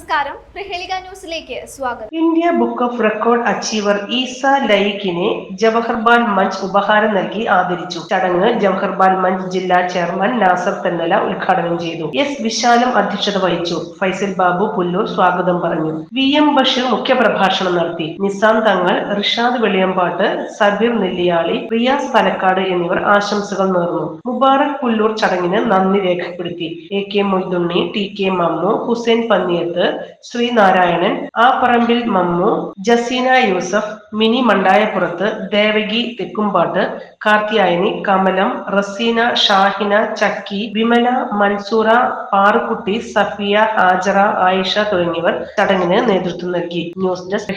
നമസ്കാരം. പ്രഹേളിക ന്യൂസിലേക്ക് സ്വാഗതം. India book of record achiever Isa ലയിക്കിനെ Jawahar Bal Munch ഉപഹാരം നൽകി ആദരിച്ചു. ചടങ്ങ് ജവഹർബാൽ മഞ്ച് ജില്ലാ ചെയർമാൻ നാസർ തെന്നല ഉദ്ഘാടനം ചെയ്തു. എസ് വിശാലം അധ്യക്ഷത വഹിച്ചു. ഫൈസൽ ബാബു പുല്ലൂർ സ്വാഗതം പറഞ്ഞു. വി എം ബഷീർ മുഖ്യപ്രഭാഷണം നടത്തി. നിസാം തങ്ങൾ റിഷാദ് വെളിയമ്പാട്ട് സബീർ നെല്ലിയാളി റിയാസ് പലക്കാട് എന്നിവർ ആശംസകൾ നേർന്നു. മുബാറക് പുല്ലൂർ ചടങ്ങിന് നന്ദി രേഖപ്പെടുത്തി. A K Moidunni T K Mammu Hussain Panniyath Sreenarayanan ആ പറമ്പിൽ മമ്മു ജസീന യൂസഫ് മിനി മണ്ടായപ്പുറത്ത് ദേവകി തെക്കുംപാട്ട് കാർത്തിയായനി കമലം റസീന ഷാഹിന ചക്കി വിമല മൻസൂറ പാറുക്കുട്ടി സഫിയ ഹാജറ ആയിഷ തുടങ്ങിയവർ ചടങ്ങിന് നേതൃത്വം നൽകി. News desk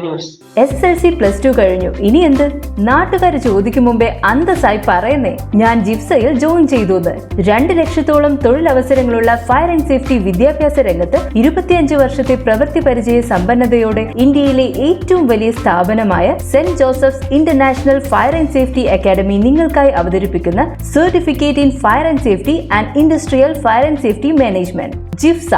news. S L C plus two കഴിഞ്ഞു. ഇനി എന്ത്? നാട്ടുകാർ ചോദിക്കും മുമ്പേ അന്തസ്സായി പറയുന്നേ. ഞാൻ ജിപ്സയിൽ ജോയിൻ ചെയ്തു രണ്ട് ലക്ഷത്തോളം തൊഴിലവസരങ്ങളുള്ള ഫയർ ആൻഡ് സേഫ്റ്റി വിദ്യാഭ്യാസ രംഗത്ത് ഇരുപത്തിയഞ്ച് വർഷത്തെ പ്രവൃത്തി പരിചയ സമ്പന്നതയോടെ ഇന്ത്യയിലെ ഏറ്റവും വലിയ സ്ഥാപനമായ Saint Joseph's international fire and safety academy നിങ്ങൾക്കായി അവതരിപ്പിക്കുന്ന certificate in fire and safety and industrial fire and safety management ജിഫ്സ